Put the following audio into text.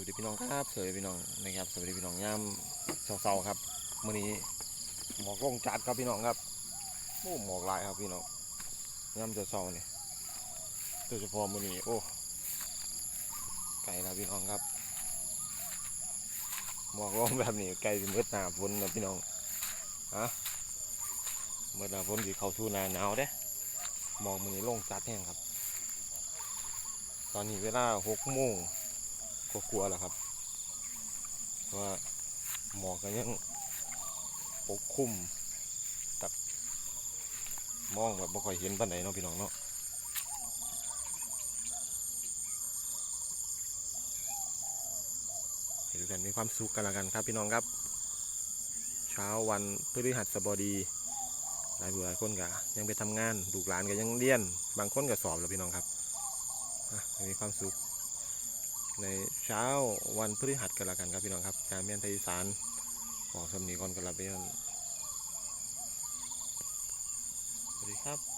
วัสดีพี่น้องครับ สวัสดีพี่น้องนะครับ สวัสดีพี่น้องยามเช้าๆครับมื้อนี้หมอกลงจัดครับพี่น้องครับโอ้หมอกลายครับพี่น้องยามเช้าๆนี่โดยเฉพาะมื้อนี้โอ้ไกลแล้วพี่น้องครับหมอกลงแบบนี้ไกลสิมืดหนาฝนนะพี่น้องฮะเมื่อหนาฝนสิเข้าสู่นาหนาวเด้หมอกมื้อนี้ลงจัดแห้งครับ ตอนนี้เวลาหกโมง ก็กลัวแหละครับ ว่าหมอกก็ยังปกคลุมตับมองแบบบ่ค่อยเห็นปานใดเนาะพี่น้องเนาะเห็นกันมีความสุขกันละกันครับพี่น้องครับ เช้าวันพฤหัสบดีหลายผู้หลายคนก็ยังไปทำงานลูกหลานก็ยังเรียน บางคนก็สอบแล้วพี่น้องครับมีความสุข ในเช้าวันพฤหัสกันละกันครับพี่น้องครับ การเมียนไทยสานขอสมนีก่อนกันละพี่น้องสวัสดีครับ